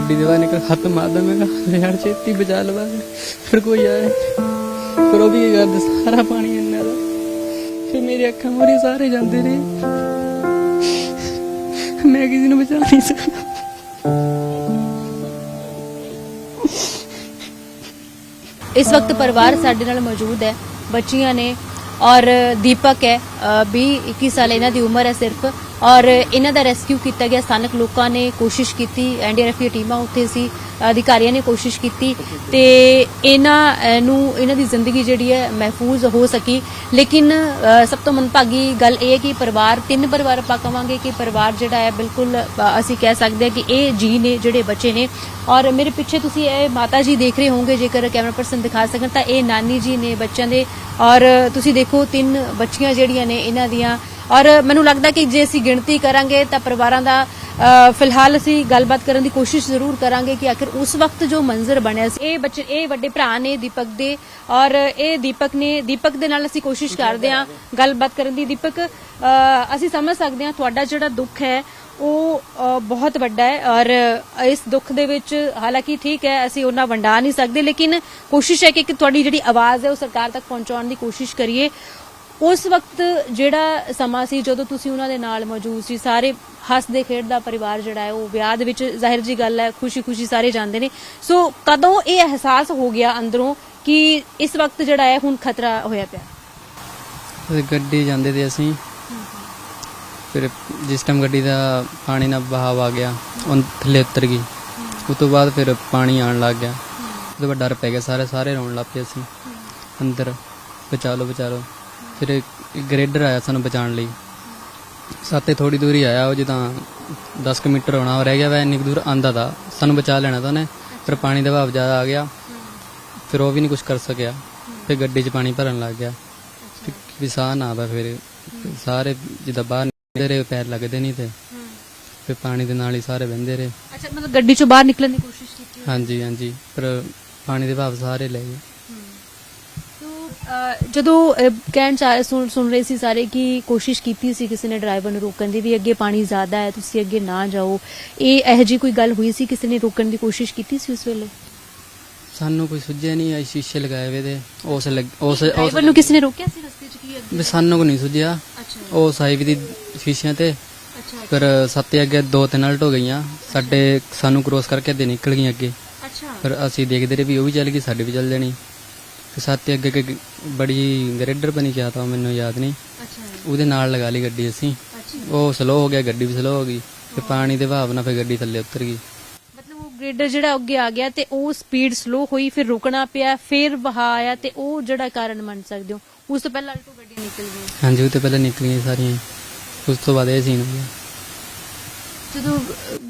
ਗੱਡੀ ਦੇ ਬਾਹਰ ਨਿਕਲ ਹੱਥ ਮਾਰਦਾ ਮੈਂ ਕਿਹਾ, ਯਾਰ ਛੇਤੀ ਬਚਾ ਲਵਾ ਫਿਰ ਕੋਈ ਆਇਆ ਫਿਰ ਉਹ ਵੀ ਕੀ ਕਰਦੇ ਸਾਰਾ ਪਾਣੀ ਇੰਨਾ ਦਾ। ਫਿਰ ਮੇਰੀ ਅੱਖਾਂ ਮੋਰੀ ਸਾਰੇ ਜਾਂਦੇ ਰਹੇ ਮੈਂ ਕਿਸੇ ਨੂੰ ਬਚਾ ਨਹੀਂ ਸਕਦਾ। ਇਸ ਵਕਤ ਪਰਿਵਾਰ ਸਾਡੇ ਨਾਲ ਮੌਜੂਦ ਹੈ। ਬੱਚੀਆਂ ਨੇ ਔਰ ਦੀਪਕ ਹੈ। 20 21 ਸਾਲ ਇਹਨਾਂ ਦੀ ਉਮਰ ਹੈ ਸਿਰਫ। ਔਰ ਇਹਨਾਂ ਦਾ ਰੈਸਕਿਊ ਕੀਤਾ ਗਿਆ। ਸਥਾਨਕ ਲੋਕਾਂ ਨੇ ਕੋਸ਼ਿਸ਼ ਕੀਤੀ। ਐਨਡੀਆਰਐਫ ਦੀਆਂ ਟੀਮਾਂ ਉੱਥੇ ਸੀ। ਅਧਿਕਾਰੀਆਂ ਨੇ ਕੋਸ਼ਿਸ਼ ਕੀਤੀ। ਤੇ ਇਹਨਾਂ ਨੂੰ ਇਹਨਾਂ ਦੀ ਜ਼ਿੰਦਗੀ ਜਿਹੜੀ ਹੈ ਮਹਿਫੂਜ਼ ਹੋ ਸਕੀ। ਲੇਕਿਨ ਸਭ ਤੋਂ ਮੰਦਭਾਗੀ ਗੱਲ ਇਹ ਹੈ ਕਿ ਪਰਿਵਾਰ, ਤਿੰਨ ਪਰਿਵਾਰ ਆਪਾਂ ਕਵਾਂਗੇ ਕਿ ਪਰਿਵਾਰ ਜਿਹੜਾ ਹੈ ਬਿਲਕੁਲ ਅਸੀਂ ਕਹਿ ਸਕਦੇ ਹਾਂ ਕਿ ਇਹ ਜੀ ਨੇ, ਜਿਹੜੇ ਬੱਚੇ ਨੇ। ਔਰ ਮੇਰੇ ਪਿੱਛੇ ਤੁਸੀਂ ਇਹ ਮਾਤਾ ਜੀ ਦੇਖ ਰਹੇ ਹੋਵੋਗੇ, ਜੇਕਰ ਕੈਮਰਾ ਪਰਸਨ ਦਿਖਾ ਸਕਣ, ਤਾਂ ਇਹ ਨਾਨੀ ਜੀ ਨੇ ਬੱਚਿਆਂ ਦੇ। ਔਰ ਤੁਸੀਂ ਦੇਖੋ, ਤਿੰਨ ਬੱਚੀਆਂ ਜਿਹੜੀਆਂ ਨੇ ਇਹਨਾਂ ਦੀਆਂ। ਔਰ ਮੈਨੂੰ ਲੱਗਦਾ ਕਿ ਜੇ ਅਸੀਂ ਗਿਣਤੀ ਕਰਾਂਗੇ ਤਾਂ ਪਰਿਵਾਰਾਂ ਦਾ ਫਿਲਹਾਲ ਅਸੀਂ ਗੱਲਬਾਤ ਕਰਨ ਦੀ ਕੋਸ਼ਿਸ਼ ਜ਼ਰੂਰ ਕਰਾਂਗੇ ਕਿ ਆਖਿਰ ਉਸ ਵਕਤ ਜੋ ਮੰਜ਼ਰ ਬਣਿਆ ਸੀ, ਇਹ ਬੱਚੇ, ਇਹ ਵੱਡੇ ਭਰਾ ਨੇ ਦੀਪਕ ਦੇ, ਔਰ ਇਹ ਦੀਪਕ ਨੇ, ਦੀਪਕ ਦੇ ਨਾਲ ਅਸੀਂ ਕੋਸ਼ਿਸ਼ ਕਰਦੇ ਹਾਂ ਗੱਲਬਾਤ ਕਰਨ ਦੀ। ਦੀਪਕ ਅਸੀਂ ਸਮਝ ਸਕਦੇ ਹਾਂ ਤੁਹਾਡਾ ਜਿਹੜਾ ਦੁੱਖ ਹੈ, ਉਹ ਬਹੁਤ ਵੱਡਾ ਹੈ, ਔਰ ਇਸ ਦੁੱਖ ਦੇ ਵਿੱਚ ਹਾਲਾਂਕਿ ਠੀਕ ਹੈ, ਅਸੀਂ ਉਹਨਾਂ ਵੰਡਾ ਨਹੀਂ ਸਕਦੇ, ਲੇਕਿਨ ਕੋਸ਼ਿਸ਼ ਹੈ ਕਿ ਤੁਹਾਡੀ ਜਿਹੜੀ ਆਵਾਜ਼ ਹੈ ਉਹ ਸਰਕਾਰ ਤੱਕ ਪਹੁੰਚਾਉਣ ਦੀ ਕੋਸ਼ਿਸ਼ ਕਰੀਏ। ਉਸ ਵਕਤ ਜਿਹੜਾ ਸਮਾਂ ਸੀ, ਜਦੋਂ ਤੁਸੀਂ ਉਹਨਾਂ ਦੇ ਨਾਲ ਮੌਜੂਦ ਸੀ, ਸਾਰੇ ਹੱਸਦੇ ਖੇਡਦਾ ਪਰਿਵਾਰ ਜਿਹੜਾ ਹੈ, ਉਹ ਵਿਆਹ ਦੇ ਵਿੱਚ ਜ਼ਾਹਿਰ ਜੀ ਗੱਲ ਹੈ, ਖੁਸ਼ੀ-ਖੁਸ਼ੀ ਸਾਰੇ ਜਾਂਦੇ ਨੇ। ਸੋ ਕਦੋਂ ਇਹ ਅਹਿਸਾਸ ਹੋ ਗਿਆ ਅੰਦਰੋਂ ਕਿ ਇਸ ਵਕਤ ਜਿਹੜਾ ਹੈ, ਹੁਣ ਖਤਰਾ ਹੋਇਆ ਪਿਆ? ਗੱਡੀ ਜਾਂਦੇ ਤੇ ਅਸੀਂ, ਫਿਰ ਜਿਸ ਟਾਈਮ ਗੱਡੀ ਦਾ ਪਾਣੀ ਨਾਲ ਬਹਾਵ ਆ ਗਿਆ, ਉਹ ਥੱਲੇ ਉਤਰ ਗਈ। ਉਸ ਤੋਂ ਬਾਅਦ ਫਿਰ ਪਾਣੀ ਆਉਣ ਲੱਗ ਗਿਆ। ਉਹਦੇ ਬਾਅਦ ਡਰ ਪੈ ਗਿਆ, ਸਾਰੇ ਸਾਰੇ ਰੋਣ ਲੱਗ ਪਏ ਅਸੀਂ। ਅੰਦਰ, ਬਚਾ ਲਓ ਬਚਾ ਲਓ। ਫਿਰ ਗ੍ਰੇਡਰ ਆਇਆ ਸਾਨੂੰ ਬਚਾਉਣ ਲਈ। ਸਾਤੇ ਥੋੜੀ ਦੂਰ ਆਇਆ ਉਹ ਜਿੱਦਾਂ 10 ਕੁ ਮੀਟਰ ਹੋਣਾ ਰਹਿ ਗਿਆ ਵਾ ਇੰਨੀ ਕੁ ਦੂਰ ਆਂਦਾ ਦਾ ਸਾਨੂੰ ਬਚਾ ਲੈਣਾ ਤਾਂ ਉਹਨੇ ਫਿਰ ਪਾਣੀ ਦਾ ਵਹਾਅ ਜ਼ਿਆਦਾ ਆ ਗਿਆ। ਫਿਰ ਉਹ ਵੀ ਨਹੀਂ ਕੁਝ ਕਰ ਸਕਿਆ। ਫਿਰ ਗੱਡੀ 'ਚ ਪਾਣੀ ਭਰਨ ਲੱਗ ਗਿਆ। ਤੇ ਵੀ ਸਾਹ ਨਾ ਆਵਾ ਫਿਰ। ਸਾਰੇ ਜਿੱਦਾਂ ਬਾਹਰ ਨਿਕਲਦੇ ਰਹੇ ਪੈਰ ਲੱਗਦੇ ਨਹੀਂ ਤੇ। ਫਿਰ ਪਾਣੀ ਦੇ ਨਾਲ ਹੀ ਸਾਰੇ ਵਹਿੰਦੇ ਰਹੇ। ਅੱਛਾ ਮਤਲਬ ਗੱਡੀ ਚੋਂ ਬਾਹਰ ਨਿਕਲਣ ਦੀ ਕੋਸ਼ਿਸ਼ ਕੀਤੀ ਹਾਂਜੀ ਹਾਂਜੀ। ਪਰ ਪਾਣੀ ਦੇ ਭਾਵ ਸਾਰੇ ਲੈ ਗਏ। ਜਦੋਂ ਕਹਿਣ ਚਾ ਸੁਣ ਸੁਣ ਰਹੇ ਸੀ ਸਾਰੇ ਕਿ ਕੋਸ਼ਿਸ਼ ਕੀਤੀ ਸੀ ਕਿਸੇ ਨੇ ਡਰਾਈਵਰ ਨੂੰ ਰੋਕਣ ਦੀ ਵੀ ਅੱਗੇ ਪਾਣੀ ਜ਼ਿਆਦਾ ਹੈ ਤੁਸੀਂ ਅੱਗੇ ਨਾ ਜਾਓ। ਇਹ ਇਹੋ ਜੀ ਕੋਈ ਗੱਲ ਹੋਈ ਸੀ ਕਿਸੇ ਨੇ ਰੋਕਣ ਦੀ ਕੋਸ਼ਿਸ਼ ਕੀਤੀ ਸੀ ਉਸ ਵੇਲੇ? ਸਾਨੂੰ ਕੋਈ ਸੁਝਿਆ ਨਹੀਂ ਆਈ ਸ਼ੀਸ਼ੇ ਲਗਾਏ ਵੇ ਤੇ ਉਸ ਉਸ ਉਸ ਡਰਾਈਵਰ ਨੂੰ ਕਿਸੇ ਨੇ ਰੋਕਿਆ ਸੀ ਰਸਤੇ 'ਚ ਕੀ ਅੱਗੇ? ਵੀ ਸਾਨੂੰ ਕੋ ਨਹੀਂ ਸੁਝਿਆ। ਅੱਛਾ। ਉਹ ਸਾਈਵ ਦੀ ਸ਼ੀਸ਼ਿਆਂ ਤੇ। ਅੱਛਾ ਫਿਰ ਸੱਤੇ ਅੱਗੇ ਦੋ ਤਿੰਨ ਅਲਟ ਹੋ ਗਈਆਂ। ਸਾਡੇ ਸਾਨੂੰ ਕ੍ਰੋਸ ਕਰਕੇ ਅੱਗੇ ਨਿਕਲ ਗਈਆਂ ਅੱਗੇ। ਅੱਛਾ। ਫਿਰ ਅਸੀਂ ਦੇਖਦੇ ਰਹੇ ਵੀ ਉਹ ਵੀ ਚੱਲ ਗਈ ਸਾਡੀ ਵੀ ਚੱਲ ਜਾਣੀ। ਸੱਤੇ ਅੱਗੇ ਇੱਕ ਬੜੀ ਗ੍ਰੇਡਰ ਬਣੀ ਕਿਹਾ ਤਾਂ ਮੈਨੂੰ ਯਾਦ ਨਹੀਂ। ਅੱਛਾ ਉਹਦੇ ਨਾਲ ਲਗਾ ਲਈ ਗੱਡੀ ਅਸੀਂ। ਉਹ ਸਲੋ ਹੋ ਗਿਆ ਗੱਡੀ ਵੀ ਸਲੋ ਹੋ ਗਈ। ਤੇ ਪਾਣੀ ਦੇ ਵਹਾਅ ਨਾਲ ਫਿਰ ਗੱਡੀ ਥੱਲੇ ਉਤਰ ਗਈ। ਮਤਲਬ ਉਹ ਗ੍ਰੇਡਰ ਜਿਹੜਾ ਅੱਗੇ ਆ ਗਿਆ ਤੇ ਉਹ ਸਪੀਡ ਸਲੋ ਹੋਈ ਫਿਰ ਰੁਕਣਾ ਪਿਆ ਫਿਰ ਵਹਾ ਆਇਆ ਤੇ ਉਹ ਜਿਹੜਾ ਕਾਰਨ ਮੰਨ ਸਕਦੇ ਹੋ। ਉਸ ਤੋਂ ਪਹਿਲਾਂ ਅਲਟੋ ਗੱਡੀਆਂ ਨਿਕਲ ਗਈਆਂ ਹਾਂਜੀ ਉਹ ਤੇ ਪਹਿਲਾਂ ਨਿਕਲੀਆਂ ਸਾਰੀਆਂ। ਉਸ ਤੋਂ ਬਾਅਦ ਇਹ ਸੀਨ ਹੋ ਗਿਆ ਜਦੋਂ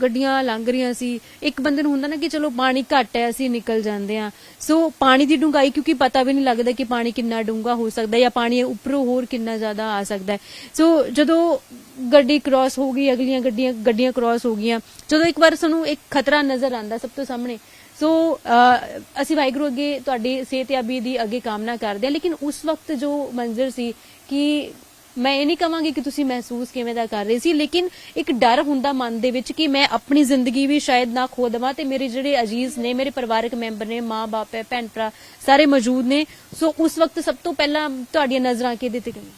ਗੱਡੀਆਂ ਲੰਘ ਰਹੀਆਂ ਸੀ ਇੱਕ ਬੰਦੇ ਨੂੰ ਹੁੰਦਾ ਨਾ ਕਿ ਚਲੋ ਪਾਣੀ ਘੱਟ ਹੈ ਅਸੀਂ ਨਿਕਲ ਜਾਂਦੇ ਆ ਸੋ ਪਾਣੀ ਦੀ ਡੂੰਘਾਈ ਕਿਉਂਕਿ ਪਤਾ ਵੀ ਨਹੀਂ ਲੱਗਦਾ ਕਿ ਪਾਣੀ ਕਿੰਨਾ ਡੂੰਘਾ ਹੋ ਸਕਦਾ ਜਾਂ ਪਾਣੀ ਉੱਪਰੋਂ ਹੋਰ ਕਿੰਨਾ ਜ਼ਿਆਦਾ ਆ ਸਕਦਾ ਸੋ ਜਦੋਂ ਗੱਡੀ ਕ੍ਰਾਸ ਹੋ ਗਈ ਅਗਲੀਆਂ ਗੱਡੀਆਂ ਗੱਡੀਆਂ ਕ੍ਰਾਸ ਹੋ ਗਈਆਂ ਜਦੋਂ ਇੱਕ ਵਾਰ ਸਾਨੂੰ ਇੱਕ ਖਤਰਾ ਨਜ਼ਰ ਆਂਦਾ ਸਭ ਤੋਂ ਸਾਹਮਣੇ ਸੋ ਅਹ, ਅਸੀਂ ਵਾਹਿਗੁਰੂ ਅੱਗੇ ਤੁਹਾਡੀ ਸਿਹਤਯਾਬੀ ਦੀ ਅੱਗੇ ਕਾਮਨਾ ਕਰਦੇ ਹਾਂ। ਲੇਕਿਨ ਉਸ ਵਕਤ ਜੋ ਮੰਜ਼ਰ ਸੀ ਕਿ ਮੈਂ ਇਹ ਨਹੀਂ ਕਹਾਂਗੀ ਕਿ ਤੁਸੀਂ ਮਹਿਸੂਸ ਕਿਵੇਂ ਦਾ ਕਰ ਰਹੇ ਸੀ, ਲੇਕਿਨ ਇੱਕ ਡਰ ਹੁੰਦਾ ਮਨ ਦੇ ਵਿੱਚ ਕਿ ਮੈਂ ਆਪਣੀ ਜ਼ਿੰਦਗੀ ਵੀ ਸ਼ਾਇਦ ਨਾ ਖੋ ਦੇਵਾਂ ਤੇ ਮੇਰੇ ਜਿਹੜੇ ਅਜੀਜ਼ ਨੇ, ਮੇਰੇ ਪਰਿਵਾਰਕ ਮੈਂਬਰ ਨੇ ਮਾਂ-ਬਾਪ ਹੈ, ਭੈਣ ਭਰਾ, ਸਾਰੇ ਮੌਜੂਦ ਨੇ। ਸੋ ਉਸ ਵਕਤ ਸਭ ਤੋਂ ਪਹਿਲਾਂ ਤੁਹਾਡੀਆਂ ਨਜ਼ਰਾਂ ਕਿਹਦੇ ਤੇ ਗਈਆਂ?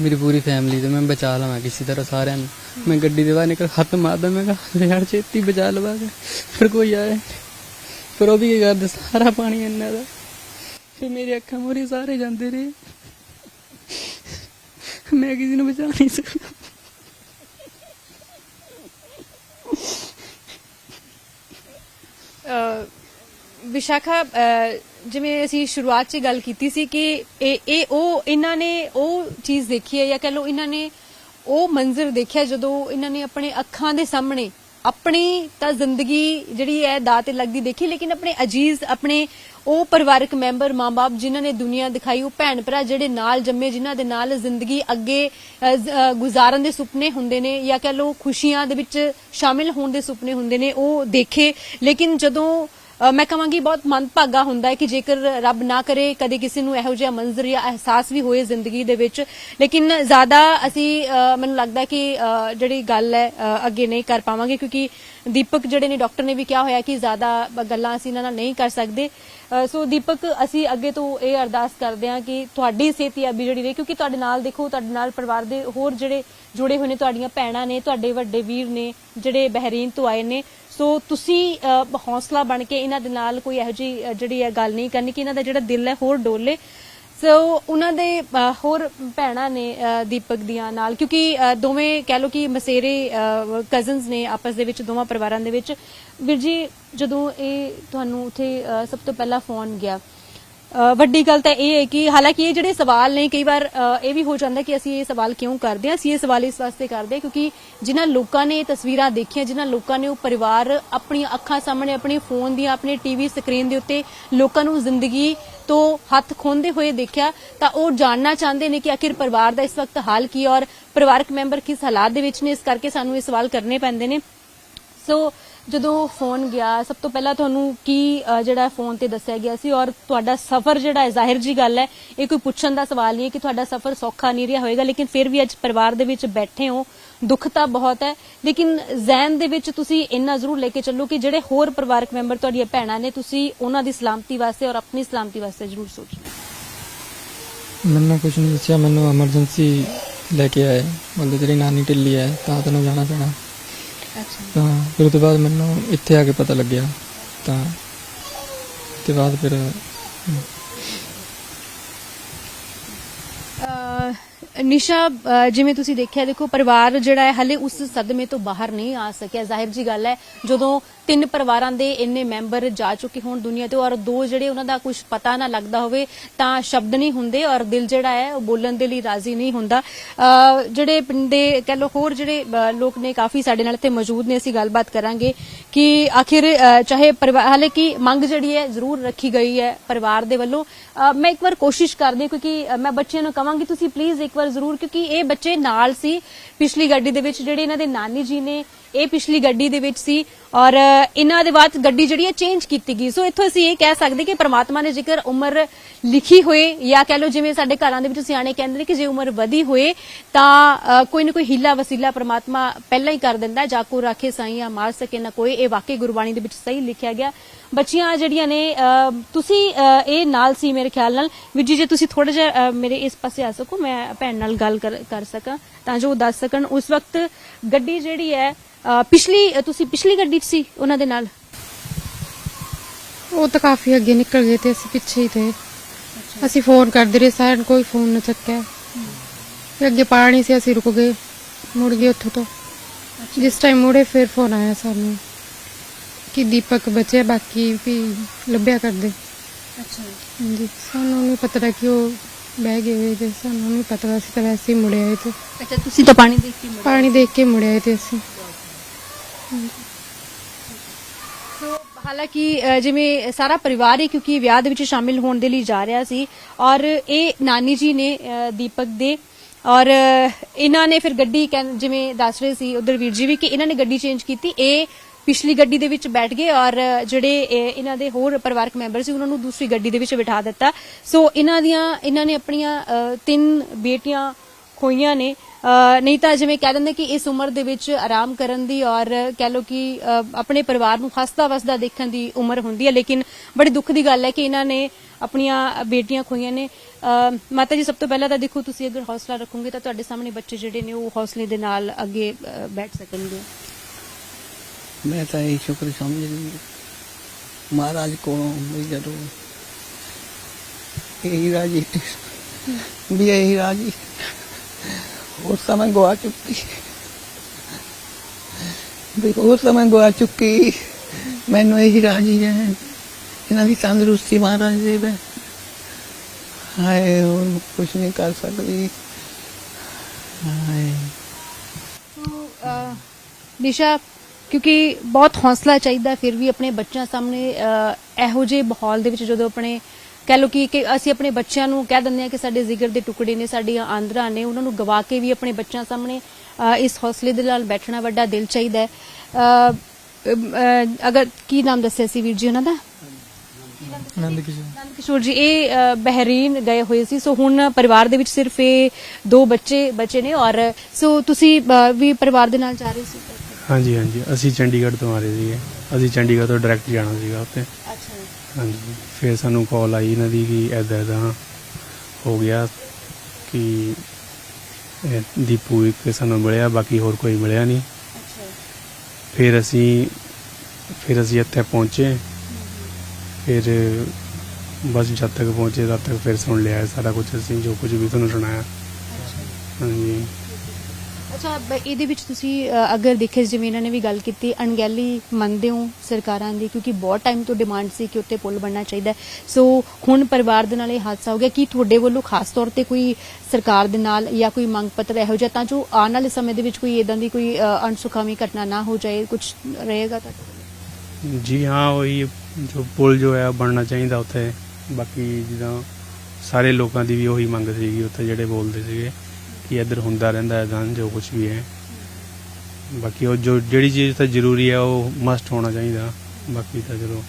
ਮੇਰੀ ਪੂਰੀ ਫੈਮਿਲੀ ਤੇ ਮੈਂ ਬਚਾ ਲਵਾਂ ਕਿਸੇ ਤਰ੍ਹਾਂ ਸਾਰਿਆਂ ਨੂੰ। ਮੈਂ ਗੱਡੀ ਦੇ ਬਾਹਰ ਨਿਕਲ, ਹੱਥ ਮਾਰਦਾ, ਮੈਂ ਕਿਹਾ ਯਾਰ, ਛੇਤੀ ਬਚਾ ਲਵਾ ਫਿਰ ਕੋਈ ਆਇਆ ਫਿਰ ਉਹ ਵੀ ਕੀ ਕਰਦੇ ਸਾਰਾ ਪਾਣੀ ਇੰਨਾ ਦਾ। ਫਿਰ ਮੇਰੀ ਅੱਖਾਂ ਮੋਰੀ ਸਾਰੇ ਜਾਂਦੇ ਰਹੇ। ਮੈਂ ਕਿਸੇ ਨੂੰ ਬਚਾ ਨਹੀਂ ਸਕਦਾ। ਵਿਸ਼ਾਖਾ, ਅਹ, ਜਿਵੇਂ ਅਸੀਂ ਸ਼ੁਰੂਆਤ 'ਚ ਗੱਲ ਕੀਤੀ ਸੀ ਕਿ ਇਹ ਇਹ ਉਹ, ਇਹਨਾਂ ਨੇ ਉਹ ਚੀਜ਼ ਦੇਖੀ ਹੈ ਜਾਂ ਕਹ ਲਓ ਇਹਨਾਂ ਨੇ ਉਹ ਮੰਜ਼ਰ ਦੇਖਿਆ ਜਦੋਂ ਇਹਨਾਂ ਨੇ ਆਪਣੇ ਅੱਖਾਂ ਦੇ ਸਾਹਮਣੇ ਆਪਣੀ ਤਾਂ ਜ਼ਿੰਦਗੀ ਜਿਹੜੀ ਹੈ ਦਾਅ ਤੇ ਲੱਗਦੀ ਦੇਖੀ, ਲੇਕਿਨ ਆਪਣੇ ਅਜੀਜ਼, ਆਪਣੇ ਉਹ ਪਰਿਵਾਰਕ ਮੈਂਬਰ, ਮਾਂ-ਬਾਪ ਜਿਨ੍ਹਾਂ ਨੇ ਦੁਨੀਆ ਦਿਖਾਈ, ਉਹ ਭੈਣ ਭਰਾ ਜਿਹੜੇ ਨਾਲ ਜੰਮੇ, ਜਿਨ੍ਹਾਂ ਦੇ ਨਾਲ ਜ਼ਿੰਦਗੀ ਅੱਗੇ ਗੁਜ਼ਾਰਨ ਦੇ ਸੁਪਨੇ ਹੁੰਦੇ ਨੇ, ਜਾਂ ਕਹ ਲੋ ਖੁਸ਼ੀਆਂ ਦੇ ਵਿੱਚ ਸ਼ਾਮਿਲ ਹੋਣ ਦੇ ਸੁਪਨੇ ਹੁੰਦੇ ਨੇ, ਉਹ ਦੇਖੇ। ਲੇਕਿਨ ਜਦੋਂ ਮੈਂ ਕਹਾਂਗੀ ਬਹੁਤ ਮੰਦਭਾਗਾ ਹੁੰਦਾ ਹੈ ਕਿ ਜੇਕਰ ਰੱਬ ਨਾ ਕਰੇ, ਕਦੇ ਕਿਸੇ ਨੂੰ ਇਹੋ ਜਿਹਾ ਮੰਜ਼ਰ ਜਾਂ ਅਹਿਸਾਸ ਵੀ ਹੋਏ ਜ਼ਿੰਦਗੀ ਦੇ ਵਿੱਚ। ਲੇਕਿਨ ਜ਼ਿਆਦਾ ਅਸੀਂ ਮੈਨੂੰ ਲੱਗਦਾ ਕਿ ਜਿਹੜੀ ਗੱਲ ਹੈ ਅੱਗੇ ਨਹੀਂ ਕਰ ਪਾਵਾਂਗੇ, ਕਿਉਂਕਿ ਦੀਪਕ ਜਿਹੜੇ ਨੇ, ਡਾਕਟਰ ਨੇ ਵੀ ਕਿਹਾ ਹੋਇਆ ਕਿ ਜ਼ਿਆਦਾ ਗੱਲਾਂ ਅਸੀਂ ਇਹਨਾਂ ਨਾਲ ਨਹੀਂ ਕਰ ਸਕਦੇ। ਸੋ ਦੀਪਕ, ਅਸੀਂ ਅੱਗੇ ਤੋਂ ਇਹ ਅਰਦਾਸ ਕਰਦੇ ਹਾਂ ਕਿ ਤੁਹਾਡੀ ਸਿਹਤਯਾਬੀ ਜਿਹੜੀ ਰਹੇ, ਕਿਉਂਕਿ ਤੁਹਾਡੇ ਨਾਲ ਦੇਖੋ, ਤੁਹਾਡੇ ਨਾਲ ਪਰਿਵਾਰ ਦੇ ਹੋਰ ਜਿਹੜੇ ਜੁੜੇ ਹੋਏ ਨੇ, ਤੁਹਾਡੀਆਂ ਭੈਣਾਂ ਨੇ, ਤੁਹਾਡੇ ਵੱਡੇ ਵੀਰ ਨੇ, ਜਿਹੜੇ ਬਹਿਰੀਨ ਤੋਂ ਆਏ ਨੇ। ਸੋ ਤੁਸੀਂ ਹੌਸਲਾ ਬਣ ਕੇ ਇਹਨਾਂ ਦੇ ਨਾਲ ਕੋਈ ਇਹੋ ਜਿਹੀ ਜਿਹੜੀ ਹੈ ਗੱਲ ਨਹੀਂ ਕਰਨੀ ਕਿ ਇਹਨਾਂ ਦਾ ਜਿਹੜਾ ਦਿਲ ਹੈ ਹੋਰ ਡੋਲੇ। ਸੋ ਉਹਨਾਂ ਦੇ ਹੋਰ ਭੈਣਾਂ ਨੇ ਦੀਪਕ ਦੀਆਂ ਨਾਲ, ਕਿਉਂਕਿ ਦੋਵੇਂ ਕਹਿ ਲਓ ਕਿ ਮਸੇਰੇ ਕਜ਼ਨਸ ਨੇ ਆਪਸ ਦੇ ਵਿੱਚ, ਦੋਵਾਂ ਪਰਿਵਾਰਾਂ ਦੇ ਵਿੱਚ। ਵੀਰ ਜੀ, ਜਦੋਂ ਇਹ ਤੁਹਾਨੂੰ ਉਥੇ ਸਭ ਤੋਂ ਪਹਿਲਾਂ ਫੋਨ ਗਿਆ ਵੱਡੀ ਗੱਲ ਤਾਂ ਇਹ ਹੈ ਕਿ ਹਾਲਾਂਕਿ ਇਹ ਜਿਹੜੇ ਸਵਾਲ ਨੇ, ਕਈ ਵਾਰ ਇਹ ਵੀ ਹੋ ਜਾਂਦਾ ਕਿ ਅਸੀਂ ਇਹ ਸਵਾਲ ਕਿਉਂ ਕਰਦੇ ਹਾਂ? ਅਸੀਂ ਇਹ ਸਵਾਲ ਇਸ ਵਾਸਤੇ ਕਰਦੇ ਹਾਂ ਕਿਉਂਕਿ ਜਿਨ੍ਹਾਂ ਲੋਕਾਂ ਨੇ ਇਹ ਤਸਵੀਰਾਂ ਦੇਖੀਆਂ, ਜਿਨ੍ਹਾਂ ਲੋਕਾਂ ਨੇ ਉਹ ਪਰਿਵਾਰ ਆਪਣੀਆਂ ਅੱਖਾਂ ਸਾਹਮਣੇ, ਆਪਣੇ ਫੋਨ ਦੀਆਂ, ਆਪਣੇ ਟੀਵੀ ਸਕਰੀਨ ਦੇ ਉੱਤੇ ਲੋਕਾਂ ਨੂੰ ਜ਼ਿੰਦਗੀ ਤੋਂ ਹੱਥ ਖੋਂਦੇ ਹੋਏ ਦੇਖਿਆ, ਤਾਂ ਉਹ ਜਾਣਨਾ ਚਾਹੁੰਦੇ ਨੇ ਕਿ ਆਖਿਰ ਪਰਿਵਾਰ ਦਾ ਇਸ ਵਕਤ ਹਾਲ ਕੀ ਔਰ ਪਰਿਵਾਰਕ ਮੈਂਬਰ ਕਿਸ ਹਾਲਾਤ ਦੇ ਵਿੱਚ ਨੇ? ਇਸ ਕਰਕੇ ਸਾਨੂੰ ਇਹ ਸਵਾਲ ਕਰਨੇ ਪੈਂਦੇ ਨੇ। ਸੋ ਜਦੋਂ ਫੋਨ ਗਿਆ, ਸਭ ਤੋਂ ਪਹਿਲਾਂ ਤੁਹਾਨੂੰ ਕੀ ਜਿਹੜਾ ਫੋਨ ਤੇ ਦੱਸਿਆ ਗਿਆ ਸੀ ਔਰ ਤੁਹਾਡਾ ਸਫ਼ਰ ਜਿਹੜਾ ਹੈ, ਜ਼ਾਹਿਰ ਜੀ ਗੱਲ ਹੈ, ਇਹ ਕੋਈ ਪੁੱਛਣ ਦਾ ਸਵਾਲ ਨਹੀਂ ਹੈ ਕਿ ਤੁਹਾਡਾ ਸਫ਼ਰ ਸੌਖਾ ਨਹੀਂ ਰਿਹਾ ਹੋਵੇਗਾ ਲੇਕਿਨ ਫਿਰ ਵੀ ਅੱਜ ਪਰਿਵਾਰ ਦੇ ਵਿੱਚ ਬੈਠੇ ਹੋ, ਦੁੱਖ ਤਾਂ ਬਹੁਤ ਹੈ, ਲੇਕਿਨ ਜ਼ਹਿਨ ਦੇ ਵਿੱਚ ਤੁਸੀਂ ਇੰਨਾ ਜ਼ਰੂਰ ਲੈ ਕੇ ਚੱਲੋ ਕਿ ਜਿਹੜੇ ਹੋਰ ਪਰਿਵਾਰਕ ਮੈਂਬਰ ਤੁਹਾਡੀਆਂ ਭੈਣਾਂ ਨੇ, ਤੁਸੀਂ ਉਹਨਾਂ ਦੀ ਸਲਾਮਤੀ ਵਾਸਤੇ ਔਰ ਆਪਣੀ ਸਲਾਮਤੀ ਵਾਸਤੇ ਜ਼ਰੂਰ ਸੋਚੋ। ਮੈਨੂੰ ਕੁਝ ਨਹੀਂ ਦੱਸਿਆ, ਮੈਨੂੰ ਐਮਰਜੈਂਸੀ ਲੈ ਕੇ ਆਏ, ਬੋਲਦੇ ਤੇਰੀ ਨਾਨੀ ਢਿੱਲੀ ਹੈ, ਤਾਂ ਤੈਨੂੰ ਜਾਣਾ ਪੈਣਾ। ਅੱਛਾ। ਤਾਂ ਫਿਰ ਉਹ ਤੋਂ ਬਾਅਦ ਮੈਨੂੰ ਇੱਥੇ ਆ ਕੇ ਪਤਾ ਲੱਗਿਆ ਤਾਂ ਤੇ ਬਾਅਦ ਫਿਰ ਨਿਸ਼ਾ, ਅਹ, ਜਿਵੇਂ ਤੁਸੀਂ ਦੇਖਿਆ, ਦੇਖੋ, ਪਰਿਵਾਰ ਜਿਹੜਾ ਹੈ, ਹਲੇ ਉਸ ਸਦਮੇ ਤੋਂ ਬਾਹਰ ਨਹੀਂ ਆ ਸਕਿਆ। ਜ਼ਾਹਿਰ ਜੀ ਗੱਲ ਹੈ, ਜਦੋਂ ਤਿੰਨ ਪਰਿਵਾਰਾਂ ਦੇ ਇੰਨੇ ਮੈਂਬਰ ਜਾ ਚੁੱਕੇ ਹੋਣ ਦੁਨੀਆ ਤੇ ਔਰ ਦੋ ਜਿਹੜੇ ਉਹਨਾਂ ਦਾ ਕੁਝ ਪਤਾ ਨਾ ਲੱਗਦਾ ਹੋਵੇ, ਤਾਂ ਸ਼ਬਦ ਨਹੀਂ ਹੁੰਦੇ ਔਰ ਦਿਲ ਜਿਹੜਾ ਹੈ, ਉਹ ਬੋਲਣ ਦੇ ਲਈ ਰਾਜ਼ੀ ਨਹੀਂ ਹੁੰਦਾ। ਅਹ, ਜਿਹੜੇ ਪਿੰਡ ਦੇ, ਕਹਿ ਲੋ ਹੋਰ ਜਿਹੜੇ ਲੋਕ ਨੇ ਕਾਫੀ ਸਾਡੇ ਨਾਲ ਇੱਥੇ ਮੌਜੂਦ ਨੇ, ਅਸੀਂ ਗੱਲਬਾਤ ਕਰਾਂਗੇ ਕਿ ਆਖਿਰ ਚਾਹੇ ਪਰਿਵਾਰ ਹਾਲੇ ਕਿ ਮੰਗ ਜਿਹੜੀ ਹੈ, ਜ਼ਰੂਰ ਰੱਖੀ ਗਈ ਹੈ ਪਰਿਵਾਰ ਦੇ ਵੱਲੋਂ। ਮੈਂ ਇੱਕ ਵਾਰ ਕੋਸ਼ਿਸ਼ ਕਰਦੀ ਹਾਂ, ਕਿਉਂਕਿ ਮੈਂ ਬੱਚਿਆਂ ਨੂੰ ਕਹਾਂਗੀ ਤੁਸੀਂ ਪਲੀਜ਼ ਇੱਕ ਵਾਰ ਜ਼ਰੂਰ ਕਿਉਂਕਿ ਇਹ ਬੱਚੇ ਨਾਲ ਸੀ ਪਿਛਲੀ ਗੱਡੀ ਦੇ ਵਿੱਚ ਜਿਹੜੇ ਇਹਨਾਂ ਦੇ ਨਾਨੀ ਜੀ ਨੇ ਇਹ ਪਿਛਲੀ ਗੱਡੀ ਦੇ ਵਿੱਚ ਸੀ ਔਰ ਅਹ, ਇਹਨਾਂ ਦੇ ਬਾਅਦ ਗੱਡੀ ਜਿਹੜੀ ਹੈ ਚੇਂਜ ਕੀਤੀ ਗਈ। ਸੋ ਇੱਥੋਂ ਅਸੀਂ ਇਹ ਕਹਿ ਸਕਦੇ ਕਿ ਪ੍ਰਮਾਤਮਾ ਨੇ ਜੇਕਰ ਉਮਰ ਲਿਖੀ ਹੋਏ ਜਾਂ ਕਹਿ ਲਓ ਜਿਵੇਂ ਸਾਡੇ ਘਰਾਂ ਦੇ ਵਿੱਚ ਸਿਆਣੇ ਕਹਿੰਦੇ ਨੇ ਕਿ ਜੇ ਉਮਰ ਵਧੀ ਹੋਏ ਤਾਂ ਕੋਈ ਨਾ ਕੋਈ ਹੀਲਾ ਵਸੀਲਾ ਪ੍ਰਮਾਤਮਾ ਪਹਿਲਾਂ ਹੀ ਕਰ ਦਿੰਦਾ ਹੈ। ਜਾਕੋ ਰਾਖੇ ਸਾਈਆਂ ਮਾਰ ਸਕੇ ਨਾ ਕੋਈ। ਇਹ ਵਾਕਈ ਗੁਰਬਾਣੀ ਦੇ ਵਿੱਚ ਸਹੀ ਲਿਖਿਆ ਗਿਆ। ਬੱਚੀਆਂ ਜਿਹੜੀਆਂ ਨੇ ਤੁਸੀਂ ਇਹ ਨਾਲ ਸੀ ਮੇਰੇ ਖਿਆਲ ਨਾਲ। ਵੀ ਜੀ ਜੇ ਤੁਸੀਂ ਥੋੜਾ ਜਿਹਾ ਮੇਰੇ ਇਸ ਪਾਸੇ ਆ ਸਕੋ ਮੈਂ ਭੈਣ ਨਾਲ ਗੱਲ ਕਰ ਸਕਾਂ ਤਾਂ ਜੋ ਉਹ ਦੱਸ ਸਕਣ। ਉਸ ਵਕਤ ਗੱਡੀ ਜਿਹੜੀ ਹੈ ਪਿਛਲੀ ਤੁਸੀਂ ਪਿਛਲੀ ਗੱਡੀ 'ਚ ਸੀ ਉਹਨਾਂ ਦੇ ਨਾਲ? ਉਹ ਤਾਂ ਕਾਫੀ ਅੱਗੇ ਨਿਕਲ ਗਏ ਤੇ ਅਸੀਂ ਪਿੱਛੇ ਹੀ ਥੇ ਅਸੀਂ ਫੋਨ ਕਰਦੇ ਰਹੇ ਸਾਰਿਆਂ ਨੂੰ ਕੋਈ ਫੋਨ ਨਾ ਚੱਕਿਆ। ਫਿਰ ਅੱਗੇ ਪਾਣੀ ਸੀ ਅਸੀਂ ਰੁਕ ਗਏ ਮੁੜ ਗਏ ਉੱਥੋਂ ਤੋਂ। ਜਿਸ ਟਾਈਮ ਮੁੜੇ ਫਿਰ ਫੋਨ ਆਇਆ ਸਾਨੂੰ ਕਿ ਦੀਪਕ ਬਚਿਆ ਬਾਕੀ ਵੀ ਲੱਭਿਆ ਕਰਦੇ। ਅੱਛਾ। ਹਾਂਜੀ ਸਾਨੂੰ ਨਹੀਂ ਪਤਾ ਤਾ ਕਿ ਉਹ ਬਹਿ ਗਏ ਹੋਏ ਤੇ ਸਾਨੂੰ ਨਹੀਂ ਪਤਾ ਅਸੀਂ ਤਾਂ ਵੈਸੇ ਹੀ ਮੁੜੇ ਆਏ ਤੇ। ਅੱਛਾ ਤੁਸੀਂ ਤਾਂ ਪਾਣੀ ਦੇਖ ਕੇ ਮੁੜੇ ਪਾਣੀ ਦੇਖ ਕੇ ਮੁੜੇ ਆਏ ਤੇ ਅਸੀਂ। ਸੋ, ਹਾਲਾਂਕਿ ਜਿਵੇਂ ਸਾਰਾ ਪਰਿਵਾਰ ਹੀ ਕਿਉਂਕਿ ਵਿਆਹ ਦੇ ਵਿੱਚ ਸ਼ਾਮਿਲ ਹੋਣ ਦੇ ਲਈ ਜਾ ਰਿਹਾ ਸੀ ਔਰ ਇਹ ਨਾਨੀ ਜੀ ਨੇ ਦੀਪਕ ਦੇ ਔਰ ਇਹਨਾਂ ਨੇ ਫਿਰ ਗੱਡੀ ਜਿਵੇਂ ਦੱਸ ਰਹੇ ਸੀ ਉਧਰ ਵੀਰ ਜੀ ਵੀ ਕਿ ਇਹਨਾਂ ਨੇ ਗੱਡੀ ਚੇਂਜ ਕੀਤੀ। ਇਹ ਪਿਛਲੀ ਗੱਡੀ ਦੇ ਵਿੱਚ ਬੈਠ ਗਏ ਔਰ, ਜਿਹੜੇ ਇਹਨਾਂ ਦੇ ਹੋਰ ਪਰਿਵਾਰਕ ਮੈਂਬਰ ਸੀ ਉਹਨਾਂ ਨੂੰ ਦੂਸਰੀ ਗੱਡੀ ਦੇ ਵਿੱਚ ਬਿਠਾ ਦਿੱਤਾ। ਸੋ, ਇਹਨਾਂ ਦੀਆਂ, ਇਹਨਾਂ ਨੇ ਆਪਣੀਆਂ ਤਿੰਨ ਬੇਟੀਆਂ ਖੋਈਆਂ ਨੇ। ਨਹੀਂ ਤਾਂ ਜਿਵੇਂ ਕਹਿ ਦਿੰਦੇ ਕਿ ਇਸ ਉਮਰ ਦੇ ਵਿੱਚ ਆਰਾਮ ਕਰਨ ਦੀ ਔਰ ਕਹਿ ਲਓ ਕਿ ਆਪਣੇ ਪਰਿਵਾਰ ਨੂੰ ਹੱਸਦਾ ਵਸਦਾ ਦੇਖਣ ਦੀ ਉਮਰ ਹੁੰਦੀ ਹੈ। ਲੇਕਿਨ ਬੜੀ ਦੁੱਖ ਦੀ ਗੱਲ ਹੈ ਕਿ ਇਹਨਾਂ ਨੇ ਆਪਣੀਆਂ ਬੇਟੀਆਂ ਖੋਈਆਂ ਨੇ। ਮਾਤਾ ਜੀ, ਸਭ ਤੋਂ ਪਹਿਲਾਂ ਤਾਂ ਦੇਖੋ, ਤੁਸੀਂ ਅਗਰ ਹੌਸਲਾ ਰੱਖੋਗੇ ਤਾਂ ਤੁਹਾਡੇ ਸਾਹਮਣੇ ਬੱਚੇ ਜਿਹੜੇ ਨੇ ਉਹ ਹੌਸਲੇ ਦੇ ਨਾਲ ਅੱਗੇ ਬੈਠ ਸਕਣਗੇ। ਮੈਂ ਤਾਂ ਇਹ ਸ਼ੁਕਰ ਸਮਝਦੀ ਮਹਾਰਾਜ ਕੋਲੋਂ ਵੀ ਜਦੋਂ ਇਹ ਰਾਜੀ, ਵੀ ਇਹ ਰਾਜੀ। ਹੋਰ ਸਮਾਂ ਗਵਾ ਚੁੱਕੀ। ਵੀ ਹੋਰ ਸਮਾਂ ਗਵਾ ਚੁੱਕੀ। ਮੈਨੂੰ ਇਹ ਰਾਜੀ ਹੈ। ਇਹਨਾਂ ਦੀ ਤੰਦਰੁਸਤੀ ਮਹਾਰਾਜ ਦੇਵੇ। ਹਾਏ, ਹੋਰ ਕੁਛ ਨਹੀਂ ਕਰ ਸਕਦੀ। ਹਾਏ। ਨਿਸ਼ਾ, ਕਿਉਂਕਿ ਬਹੁਤ ਹੌਸਲਾ ਚਾਹੀਦਾ ਫਿਰ ਵੀ ਆਪਣੇ ਬੱਚਿਆਂ ਸਾਹਮਣੇ ਇਹੋ ਜਿਹੇ ਮਾਹੌਲ ਦੇ ਵਿੱਚ ਜਦੋਂ ਆਪਣੇ ਕਹਿ ਲਓ ਕਿ ਅਸੀਂ ਆਪਣੇ ਬੱਚਿਆਂ ਨੂੰ ਕਹਿ ਦਿੰਦੇ ਆ ਕਿ ਸਾਡੇ ਜਿਗਰ ਦੇ ਟੁਕੜੇ ਨੇ ਸਾਡੀਆਂ ਆਂਦਰਾਂ ਨੇ ਉਹਨਾਂ ਨੂੰ ਗਵਾ ਕੇ ਵੀ ਆਪਣੇ ਬੱਚਿਆਂ ਸਾਹਮਣੇ ਇਸ ਹੌਸਲੇ ਦੇ ਨਾਲ ਬੈਠਣਾ ਵੱਡਾ ਦਿਲ ਚਾਹੀਦਾ ਹੈ। ਅਗਰ ਕੀ ਨਾਮ ਦੱਸਿਆ ਸੀ ਵੀਰ ਜੀ ਉਹਨਾਂ ਦਾ? ਨੰਦ ਕਿਸ਼ੋਰ ਜੀ ਇਹ ਬਹਿਰੀਨ ਗਏ ਹੋਏ ਸੀ। ਸੋ ਹੁਣ ਪਰਿਵਾਰ ਦੇ ਵਿੱਚ ਸਿਰਫ ਇਹ ਦੋ ਬੱਚੇ ਬੱਚੇ ਨੇ ਔਰ ਸੋ ਤੁਸੀਂ ਵੀ ਪਰਿਵਾਰ ਦੇ ਨਾਲ ਜਾ ਰਹੇ ਸੀ? ਹਾਂਜੀ ਹਾਂਜੀ। ਅਸੀਂ ਚੰਡੀਗੜ੍ਹ ਤੋਂ ਆ ਰਹੇ ਸੀਗੇ। ਅਸੀਂ ਚੰਡੀਗੜ੍ਹ ਤੋਂ ਡਾਇਰੈਕਟ ਜਾਣਾ ਸੀਗਾ ਉੱਥੇ। ਅੱਛਾ ਹਾਂਜੀ। ਫਿਰ ਸਾਨੂੰ ਕਾਲ ਆਈ ਇਹਨਾਂ ਦੀ ਕਿ ਐਦਾਂ ਐਦਾਂ ਹੋ ਗਿਆ ਕਿ ਇਹ ਦੀਪੂ ਇੱਕ ਸਾਨੂੰ ਮਿਲਿਆ ਬਾਕੀ ਹੋਰ ਕੋਈ ਮਿਲਿਆ ਨਹੀਂ। ਅੱਛਾ। ਫਿਰ ਅਸੀਂ ਫਿਰ ਅਸੀਂ ਇੱਥੇ ਪਹੁੰਚੇ। ਫਿਰ ਬਸ ਜਦ ਤੱਕ ਪਹੁੰਚੇ ਤਦ ਤੱਕ ਫਿਰ ਸੁਣ ਲਿਆ ਸਾਰਾ ਕੁਝ ਅਸੀਂ ਜੋ ਕੁਝ ਵੀ ਤੁਹਾਨੂੰ ਸੁਣਾਇਆ। ਹਾਂਜੀ। ਅੱਛਾ ਬ- ਇਹਦੇ ਵਿੱਚ ਤੁਸੀਂ ਅ, ਅਗਰ ਦੇਖੇ ਜਿਵੇਂ ਇਹਨਾਂ ਨੇ ਵੀ ਗੱਲ ਕੀਤੀ ਅਣਗਹਿਲੀ ਮੰਨਦੇ ਹੋ ਸਰਕਾਰਾਂ ਦੀ ਕਿਉਂਕਿ ਬਹੁਤ ਟਾਈਮ ਤੋਂ ਡਿਮਾਂਡ ਸੀ ਕਿ ਉੱਤੇ ਪੁਲ ਬਣਨਾ ਚਾਹੀਦਾ ਹੈ। ਸੋ ਹੁਣ ਪਰਿਵਾਰ ਦੇ ਨਾਲ ਇਹ ਹਾਦਸਾ ਹੋ ਗਿਆ ਕੀ ਤੁਹਾਡੇ ਵੱਲੋਂ ਖਾਸ ਤੌਰ ਤੇ ਕੋਈ ਸਰਕਾਰ ਦੇ ਨਾਲ ਜਾਂ ਕੋਈ ਮੰਗ ਪੱਤਰ ਇਹੋ ਜਿਹਾ ਤਾਂ ਜੋ ਆਉਣ ਵਾਲੇ ਸਮੇਂ ਦੇ ਵਿੱਚ ਕੋਈ ਇਦਾਂ ਦੀ ਕੋਈ ਅ, ਅਣਸੁਖਾਵੀ ਘਟਨਾ ਨਾ ਹੋ ਜਾਏ ਕੁਝ ਰਹੇਗਾ ਤਾਂ? ਜੀ ਹਾਂ ਉਹੀ ਜੋ ਪੁਲ ਜੋ ਹੈ ਬਣਨਾ ਚਾਹੀਦਾ ਉੱਥੇ। ਬਾਕੀ ਜਿੱਦਾਂ ਸਾਰੇ ਲੋਕਾਂ ਦੀ ਵੀ ਉਹੀ ਮੰਗ ਸੀਗੀ ਉੱਥੇ ਜਿਹੜੇ ਬੋਲਦੇ ਸੀਗੇ। ਕਿ ਇੱਧਰ ਹੁੰਦਾ ਰਹਿੰਦਾ ਹੈ ਦਾਨ ਜੋ ਕੁਝ ਵੀ ਹੈ। ਬਾਕੀ ਉਹ ਜੋ ਜਿਹੜੀ ਚੀਜ਼ ਤਾਂ ਜ਼ਰੂਰੀ ਹੈ, ਉਹ ਮਸਟ ਹੋਣਾ ਚਾਹੀਦਾ। ਬਾਕੀ ਤਾਂ ਚਲੋ।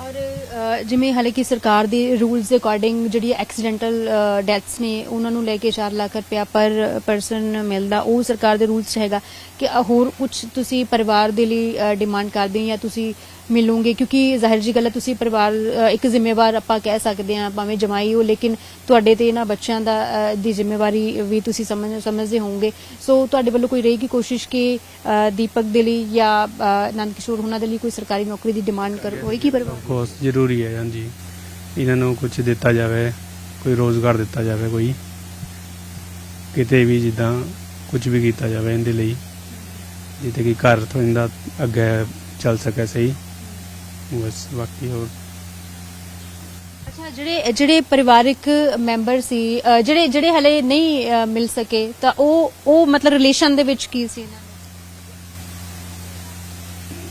ਔਰ ਜਿਵੇਂ ਹਾਲੇ ਕਿ ਸਰਕਾਰ ਦੇ ਰੂਲਸ ਦੇ ਅਕੋਰਡਿੰਗ ਜਿਹੜੀ ਐਕਸੀਡੈਂਟਲ ਡੈਥਸ ਨੇ, ਉਹਨਾਂ ਨੂੰ ਲੈ ਕੇ 4 ਲੱਖ ਰੁਪਇਆ ਪਰ ਪਰਸਨ ਮਿਲਦਾ, ਉਹ ਸਰਕਾਰ ਦੇ ਰੂਲਸ 'ਚ ਹੈਗਾ ਕਿ ਹੋਰ ਕੁਝ ਤੁਸੀਂ ਪਰਿਵਾਰ ਦੇ ਲਈ ਡਿਮਾਂਡ ਕਰਦੇ ਹੋ ਜਾਂ ਤੁਸੀਂ ਮਿਲੋਗੇ? ਕਿਉਂਕਿ ਜ਼ਾਹਿਰ ਜੀ ਗੱਲ ਹੈ, ਤੁਸੀਂ ਪਰਿਵਾਰ ਇੱਕ ਜ਼ਿੰਮੇਵਾਰ ਆਪਾਂ ਕਹਿ ਸਕਦੇ ਹਾਂ, ਭਾਵੇਂ ਜਮਾਈ ਹੋ, ਲੇਕਿਨ ਤੁਹਾਡੇ ਤੇ ਇਹਨਾਂ ਬੱਚਿਆਂ ਦਾ ਦੀ ਜ਼ਿੰਮੇਵਾਰੀ ਵੀ ਤੁਸੀਂ ਸਮਝ, ਸਮਝਦੇ ਹੋਵੋਗੇ। ਸੋ ਤੁਹਾਡੇ ਵੱਲੋਂ ਕੋਈ ਰਹੇਗੀ ਕੋਸ਼ਿਸ਼ ਕਿ ਦੀਪਕ ਦੇ ਲਈ ਜਾਂ ਨੰਦ ਕਿਸ਼ੋਰ ਉਹਨਾਂ ਦੇ ਲਈ ਕੋਈ ਸਰਕਾਰੀ ਨੌਕਰੀ ਦੀ ਡਿਮਾਂਡ ਕਰ, ਹੋਏਗੀ ਪਰਿਵਾਰ? ਬਹੁਤ ਜ਼ਰੂਰੀ ਹੈ, ਹਾਂਜੀ। ਇਹਨਾਂ ਨੂੰ ਕੁਝ ਦਿੱਤਾ ਜਾਵੇ, ਕੋਈ ਰੋਜ਼ਗਾਰ ਦਿੱਤਾ ਜਾਵੇ ਕੋਈ। ਕਿਤੇ ਵੀ ਜਿੱਦਾਂ ਕੁਝ ਵੀ ਕੀਤਾ ਜਾਵੇ ਇਹਦੇ ਲਈ। ਜਿੱਤੇ ਕਿ ਘਰ ਤੋਂ ਇਹਦਾ ਅੱਗੇ ਚੱਲ ਸਕੇ ਸਹੀ। ਬਸ ਬਾਕੀ ਹੋਰ। ਅੱਛਾ ਜਿਹੜੇ ਜਿਹੜੇ ਪਰਿਵਾਰਿਕ ਮੈਂਬਰ ਸੀ ਅ, ਜਿਹੜੇ ਜਿਹੜੇ ਹਲੇ ਨਹੀਂ ਅ, ਮਿਲ ਸਕੇ ਤਾਂ ਉਹ ਉਹ ਮਤਲਬ ਰਿਲੇਸ਼ਨ ਦੇ ਵਿੱਚ ਕੀ ਸੀ ਇਹਨਾਂ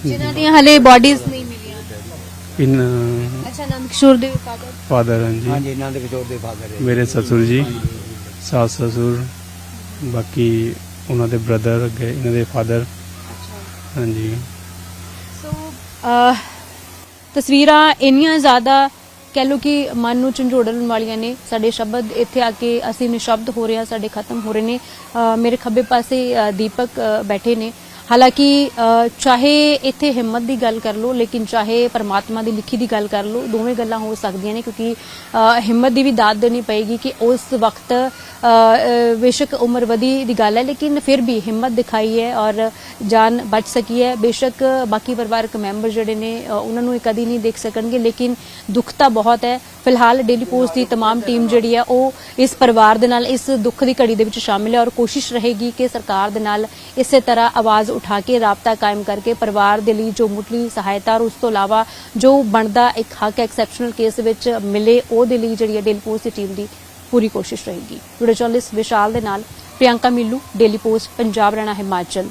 ਦੇ ਜਿਨ੍ਹਾਂ ਦੀਆਂ ਹਲੇ ਬਾਡੀਜ਼ ਨਹੀਂ ਮਿਲੀਆਂ। ਇਨ ਅੱਛਾ ਨੰਦ ਕਿਸ਼ੋਰ ਦੇ ਫਾਦਰ ਫਾਦਰ ਹਾਂਜੀ। ਹਾਂਜੀ ਆਨੰਦ ਕਿਸ਼ੋਰ ਦੇ ਫਾਦਰ ਮੇਰੇ ਸਸੁਰ ਜੀ ਸੱਸ ਸਸੁਰ ਬਾਕੀ ਉਹਨਾਂ ਦੇ ਬ੍ਰਦਰ ਅੱਗੇ ਇਹਨਾਂ ਦੇ ਫਾਦਰ ਹਾਂਜੀ। ਸੋ ਅਹ, ਤਸਵੀਰਾਂ ਇੰਨੀਆਂ ਜ਼ਿਆਦਾ ਕਹਿ ਲਓ ਕਿ ਮਨ ਨੂੰ ਝੰਜੋੜਨ ਵਾਲੀਆਂ ਨੇ ਸਾਡੇ ਸ਼ਬਦ ਇੱਥੇ ਆ ਕੇ ਅਸੀਂ ਨਿਸ਼ਬਦ ਹੋ ਰਹੇ ਹਾਂ ਸਾਡੇ ਖਤਮ ਹੋ ਰਹੇ ਨੇ। ਅਹ, ਮੇਰੇ ਖੱਬੇ ਪਾਸੇ ਦੀਪਕ ਬੈਠੇ ਨੇ। ਹਾਲਾਂਕਿ ਅਹ, ਚਾਹੇ ਇੱਥੇ ਹਿੰਮਤ ਦੀ ਗੱਲ ਕਰ ਲਓ ਲੇਕਿਨ ਚਾਹੇ ਪਰਮਾਤਮਾ ਦੀ ਲਿਖੀ ਦੀ ਗੱਲ ਕਰ ਲਓ ਦੋਵੇਂ ਗੱਲਾਂ ਹੋ ਸਕਦੀਆਂ ਨੇ ਕਿਉਂਕਿ ਅਹ, ਹਿੰਮਤ ਦੀ ਵੀ ਦਾਤ ਦੇਣੀ ਪਏਗੀ ਕਿ ਉਸ ਵਕਤ ਅਹ, ਅਹ, ਬੇਸ਼ੱਕ ਉਮਰ ਵਧੀ ਦੀ ਗੱਲ ਹੈ ਲੇਕਿਨ ਫਿਰ ਵੀ ਹਿੰਮਤ ਦਿਖਾਈ ਹੈ ਔਰ ਜਾਨ ਬਚ ਸਕੀ ਹੈ ਬੇਸ਼ੱਕ ਬਾਕੀ ਪਰਿਵਾਰਕ ਮੈਂਬਰ ਜਿਹੜੇ ਨੇ ਅਹ, ਉਹਨਾਂ ਨੂੰ ਇਹ ਕਦੀ ਨਹੀਂ ਦੇਖ ਸਕਣਗੇ ਲੇਕਿਨ ਦੁੱਖ ਤਾਂ ਬਹੁਤ ਹੈ ਫਿਲਹਾਲ ਡੇਲੀ ਪੋਸਟ ਦੀ तमाम ਟੀਮ ਜਿਹੜੀ ਹੈ ਉਹ ਇਸ ਪਰਿਵਾਰ ਦੇ ਨਾਲ ਇਸ ਦੁੱਖ ਦੀ ਘੜੀ ਦੇ ਵਿੱਚ ਸ਼ਾਮਿਲ ਹੈ ਔਰ ਕੋਸ਼ਿਸ਼ ਰਹੇਗੀ ਕਿ ਸਰਕਾਰ ਦੇ ਨਾਲ ਇਸੇ ਤਰ੍ਹਾਂ ਆਵਾਜ਼ ਉਠਾ ਕੇ ਰਾਬਤਾ ਕਾਇਮ ਕਰਕੇ ਪਰਿਵਾਰ ਦੇ ਲਈ ਜੋ ਮੁੱਢਲੀ ਸਹਾਇਤਾ ਔਰ ਉਸ ਤੋਂ ਇਲਾਵਾ ਜੋ ਬਣਦਾ ਇੱਕ ਹੱਕ ਐਕਸੈਪਸ਼ਨਲ ਕੇਸ ਵਿੱਚ ਮਿਲੇ, ਉਹਦੇ ਲਈ ਜਿਹੜੀ ਹੈ ਡੇਲੀ ਪੋਸਟ ਦੀ ਟੀਮ ਦੀ ਪੂਰੀ ਕੋਸ਼ਿਸ਼ ਰਹੇਗੀ। ਵੀਡੀਓ ਜਰਨਲਿਸਟ ਵਿਸ਼ਾਲ ਦੇ ਨਾਲ ਪ੍ਰਿਯੰਕਾ ਮਿੱਲੂ ਡੇਲੀ ਪੋਸਟ ਪੰਜਾਬ ਰਹਿਣਾ ਹਿਮਾਚਲ।